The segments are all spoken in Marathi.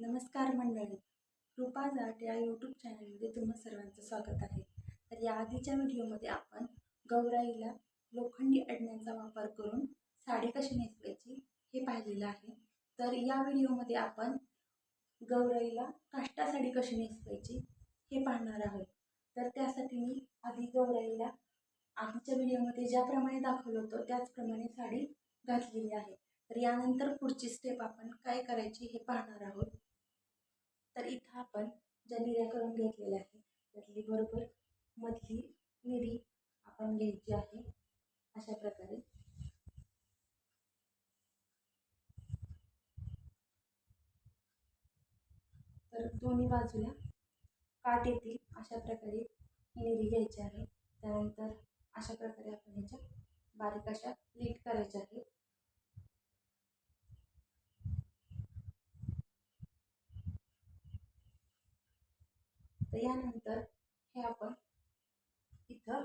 नमस्कार मंडळी. कृपा जाट या यूट्यूब चॅनलमध्ये तुम्हा सर्वांचं स्वागत आहे. तर या आधीच्या व्हिडिओमध्ये आपण गौराईला लोखंडी अडण्यांचा वापर करून साडी कशी नेसवायची हे पाहिलेलं आहे. तर या व्हिडिओमध्ये आपण गौराईला काष्टा साडी कशी नेसवायची हे पाहणार आहोत. तर त्यासाठी मी आधी गौराईला आधीच्या व्हिडिओमध्ये ज्याप्रमाणे दाखवलं होतं त्याचप्रमाणे साडी घातलेली आहे. तर यानंतर पुढची स्टेप आपण काय करायची हे पाहणार आहोत. तर इथं आपण ज्या निर्या करून घेतलेल्या आहे त्यातली बरोबर मधली निरी आपण घ्यायची आहे. अशा प्रकारे. तर दोन्ही बाजूला काट येतील अशा प्रकारे निरी घ्यायची आहे. त्यानंतर अशा प्रकारे आपण ह्याच्या बारीक अशा लीट करायच्या आहेत. तर यानंतर हे आपण इथं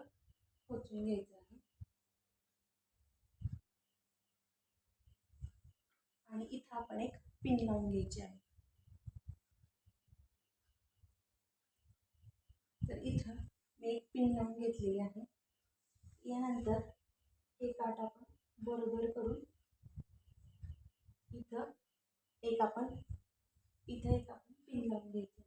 पोचून घ्यायचं आहे. आणि इथं आपण एक पिन लावून घ्यायची आहे. तर इथं मी एक पिन लावून घेतलेली आहे. यानंतर हे काठ आपण बरोबर करून इथं एक आपण इथं एक आपण पिन लावून घ्यायचं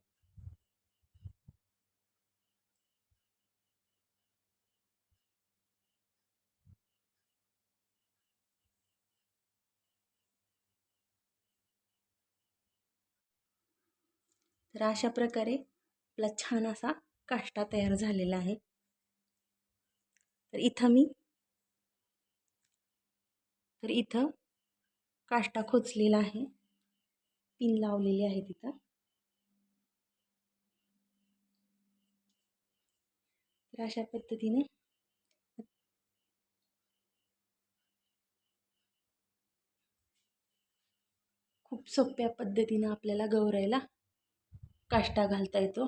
तर अशा प्रकारे आपला छान असा काष्टा तयार झालेला आहे. तर इथं मी तर इथं काष्टा खोचलेला आहे. पिन लावलेली आहे तिथं. तर अशा पद्धतीने खूप सोप्या पद्धतीनं आपल्याला गौरायला काष्टा घालता येतो.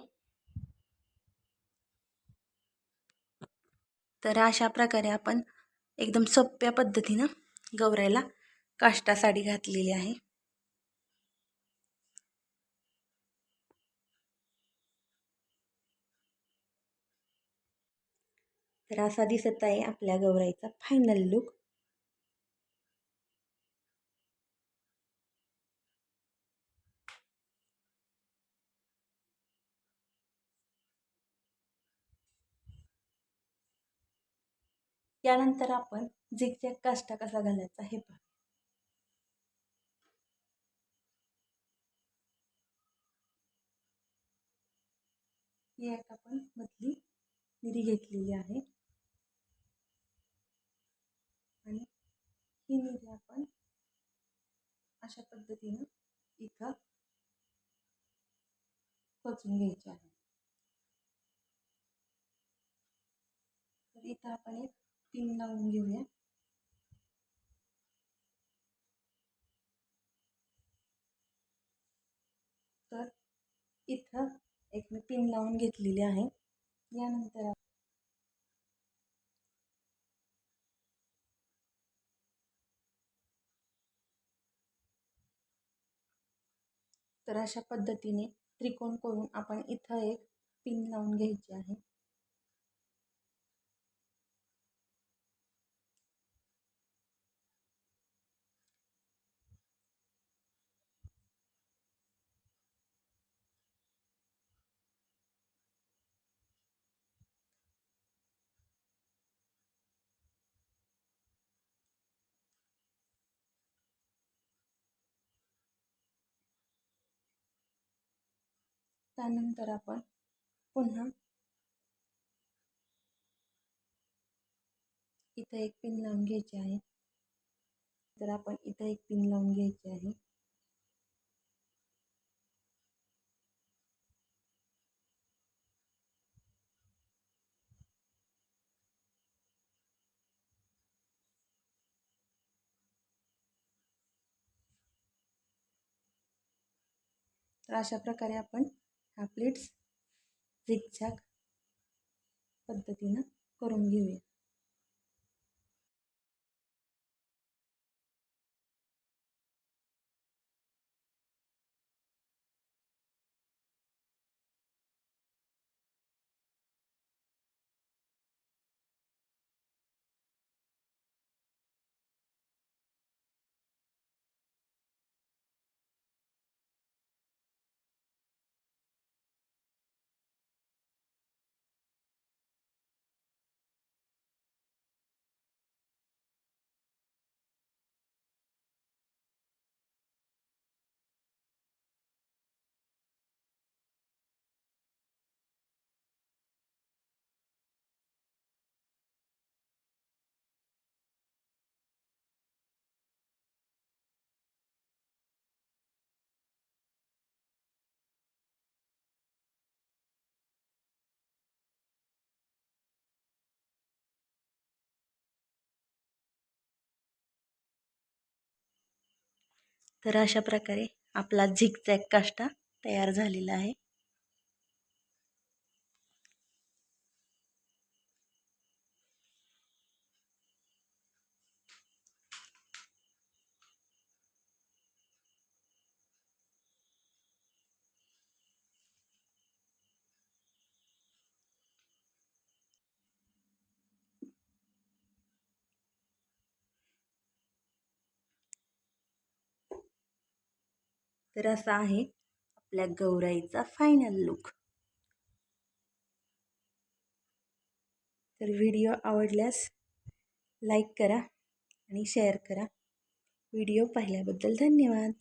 तर अशा प्रकारे आपण एकदम सोप्या पद्धतीनं गौरायला काष्टा साडी घातलेली आहे. तर असा दिसत आहे आपल्या गौराईचा फायनल लुक त्यानंतर आपण झिगझॅग काष्टा कसा घालायचा हे पाहू. एक आपण मधली निरी घेतलेली आहे. आणि ही निरी आपण अशा पद्धतीनं इथं खोचून घ्यायची आहे. तर इथं आपण एक पिन लावून घेऊया तर इथं एक मी पिन लावून घेतलेली आहे यानंतर तर अशा पद्धतीने त्रिकोण करून आपण इथं एक पिन लावून घ्यायची आहे त्यानंतर आपण पुन्हा इथं एक पिन लावून घ्यायची आहे. तर आपण इथं एक पिन लावून घ्यायची आहे. तर अशा प्रकारे आपण हा प्लेट्स झिगझॅग पद्धतीनं करून घेऊया. तर अशा प्रकारे आपला झिगझॅग काष्टा तयार झालेला आहे. तर असा आहे आपल्या गौराईचा फायनल लुक तर व्हिडिओ आवडल्यास लाईक करा आणि शेअर करा. व्हिडिओ पाहिल्याबद्दल धन्यवाद.